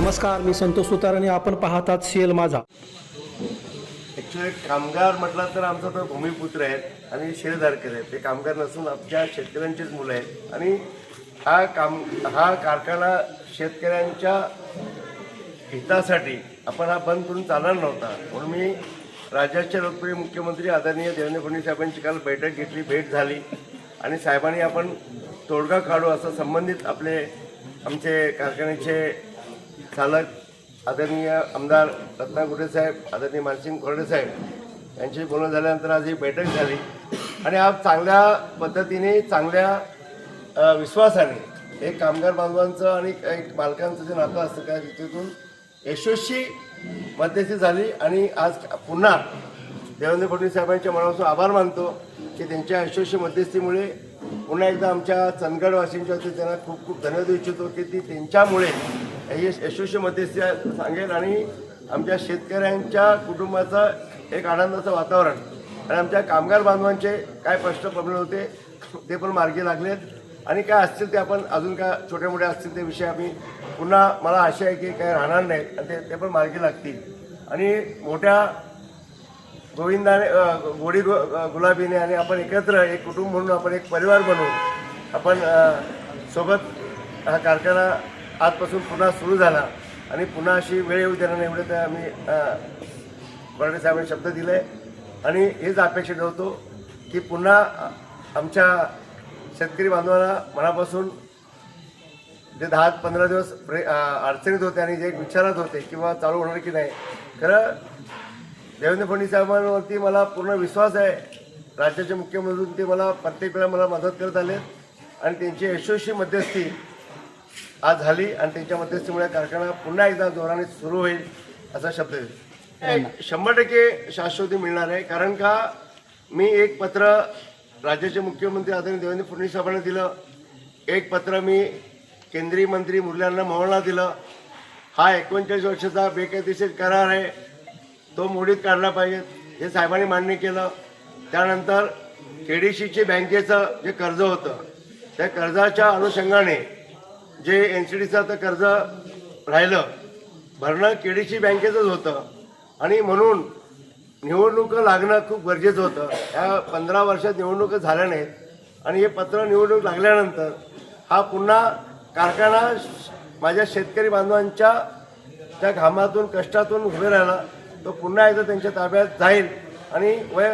नमस्कार मी संतोष सुतार आणि आपण पाहतात सीएल माझा. ॲक्च्युली कामगार म्हटलं तर आमचा तर भूमिपुत्र आहेत आणि शेअरधारक आहेत. ते कामगार नसून आमच्या शेतकऱ्यांचीच मुलं आहेत. आणि हा काम हा कारखाना शेतकऱ्यांच्या हितासाठी आपण हा बंद करून चालणार नव्हता. म्हणून मी राज्याचे लोकप्रिय मुख्यमंत्री आदरणीय देवेंद्र फडणवीस साहेबांची काल बैठक घेतली भेट झाली. आणि साहेबांनी आपण तोडगा काढू असं संबंधित आपले आमचे कारखान्याचे चालक आदरणीय आमदार रत्नाकुटे साहेब आदरणीय मानसिंग कोरडे साहेब यांची बोलणं झाल्यानंतर आज ही बैठक झाली. आणि आज चांगल्या पद्धतीने चांगल्या विश्वासाने एक कामगार बांधवांचं आणि एक मालकांचं जे नातं असतं त्या तिथून यशस्वी मध्यस्थी झाली. आणि आज पुन्हा देवेंद्र फडणवीस साहेबांच्या मनापासून आभार मानतो की त्यांच्या यशस्वी मध्यस्थीमुळे पुन्हा एकदा आमच्या चंदगडवासींच्या वतीने त्यांना खूप खूप धन्यवाद इच्छितो की ती त्यांच्यामुळे ही यशस्वी सांगेल आणि आमच्या शेतकऱ्यांच्या कुटुंबाचं एक आनंदाचं वातावरण. आणि आमच्या कामगार बांधवांचे काय प्रश्न पडले होते ते पण मार्गी लागलेत. आणि काय असतील ते आपण अजून काय छोटे मोठे असतील ते विषय आम्ही पुन्हा मला आशा आहे की काय राहणार नाहीत आणि ते ते पण मार्गी लागतील. आणि मोठ्या गोविंदाने गोडी गु- गुलाबीने आणि आपण एकत्र एक कुटुंब म्हणून आपण एक परिवार बनवून आपण सोबत हा कारखाना आजपासून पुन्हा सुरू झाला. आणि पुन्हा अशी वेळ येऊ देणार नाही एवढं तर आम्ही बर्डे साहेबांनी शब्द दिले आणि हेच अपेक्षित होतो की पुन्हा आमच्या शेतकरी बांधवांना मनापासून जे दहा पंधरा दिवस अडचणीत होते आणि जे विचारात होते किंवा चालू होणार की नाही खरं देवेंद्र फडणवीस साहेबांवरती मला पूर्ण विश्वास आहे. राज्याचे मुख्यमंत्री ते मला प्रत्येक वेळा मला मदत करत आले आणि त्यांची यशस्वी मध्यस्थी आज झाली आणि त्यांच्या मध्यस्थीमुळे कारखाना पुन्हा एकदा जोराने सुरू होईल असा शब्द आहे. शंभर टक्के शाश्वती मिळणार आहे. कारण का मी एक पत्र राज्याचे मुख्यमंत्री आदरणीय देवेंद्र फडणवीस साहेबांना दिलं. एक पत्र मी केंद्रीय मंत्री मुरलीधर मोहोळला दिलं. हा एकोणचाळीस वर्षाचा बेकायदेशीर करार आहे. तो मोडीत काढला पाहिजे. हे साहेबांनी मान्य केलं. त्यानंतर केडीसीचे बँकेचं जे कर्ज होतं त्या कर्जाच्या अनुषंगाने जे एन सी डीचं आता कर्ज राहिलं भरणं केडीसी बँकेचंच होतं. आणि म्हणून निवडणुका लागणं खूप गरजेचं होतं. ह्या पंधरा वर्षात निवडणुका झाल्या नाहीत. आणि हे पत्र निवडणूक लागल्यानंतर हा पुन्हा कारखाना माझ्या शेतकरी बांधवांच्या त्या घामातून कष्टातून उभे राहिला. तो पुन्हा एकदा त्यांच्या ताब्यात जाईल. आणि वय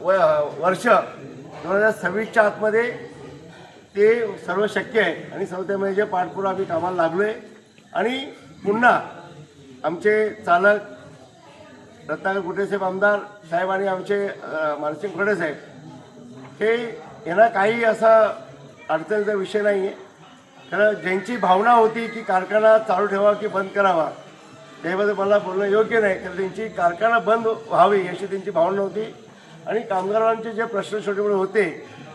वय वर्ष दोन हजार सव्वीसच्या आतमध्ये ते सर्व शक्य आहे. आणि सर्व जे पाठपुरा आम्ही कामाला लागलो आहे आणि पुन्हा आमचे चालक रत्नाकर गुटेसाहेब आमदार साहेब आणि आमचे मानसिंग खडे साहेब हे यांना काही असा अडचणीचा विषय नाही आहे कारण ज्यांची भावना होती की कारखाना चालू ठेवा की बंद करावा त्याबद्दल मला बोलणं योग्य नाही. कारण त्यांची कारखाना बंद व्हावी अशी त्यांची भावना होती. आणि कामगारांचे जे प्रश्न छोटे मोठे होते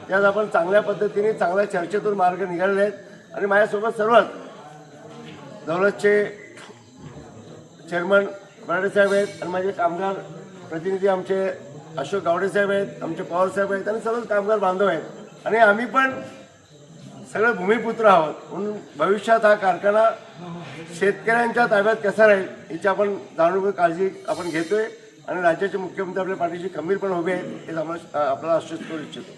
त्यात आपण चांगल्या पद्धतीने चांगल्या चर्चेतून मार्ग निघालेले आहेत. आणि माझ्यासोबत सर्वच दौलतचे चेअरमन बराडे साहेब आहेत आणि माझे कामगार प्रतिनिधी आमचे अशोक गावडे साहेब आहेत आमचे पवार साहेब आहेत आणि सर्वच कामगार बांधव आहेत. आणि आम्ही पण सगळे भूमिपुत्र आहोत. म्हणून भविष्यात हा कारखाना शेतकऱ्यांच्या ताब्यात कसा राहील याची आपण जाणून काळजी आपण घेतोय. आणि राज्याचे मुख्यमंत्री आपल्या पाठीशी खंबीरपणे उभे आहेत हे आम्हाला आपल्याला आश्वस्त करू इच्छितो.